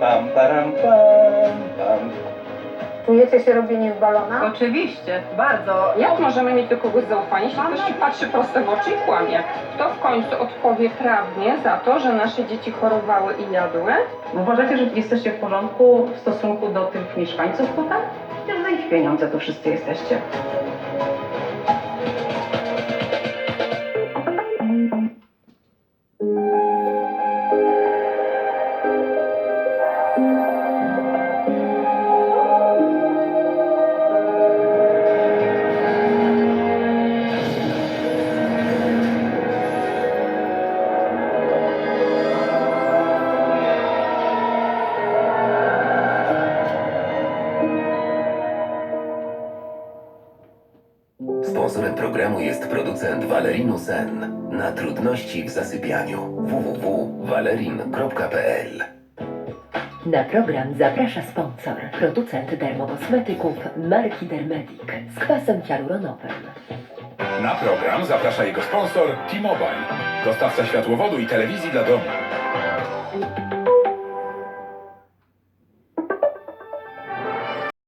Pam, param, pam, pam. Czujecie się robieni w balona? Oczywiście, bardzo. Jak możemy mieć do kogoś zaufanie, jeśli ktoś ci patrzy prosto w oczy i kłamie? Kto w końcu odpowie prawnie za to, że nasze dzieci chorowały i jadły? Uważacie, że jesteście w porządku w stosunku do tych mieszkańców tutaj? Za ich pieniądze tu wszyscy jesteście. Sponsorem programu jest producent Valerinu Sen. Na trudności w zasypianiu. www.valerin.pl Na program zaprasza sponsor, producent dermokosmetyków marki Dermedic z kwasem hialuronowym. Na program zaprasza jego sponsor T-Mobile, dostawca światłowodu i telewizji dla domu.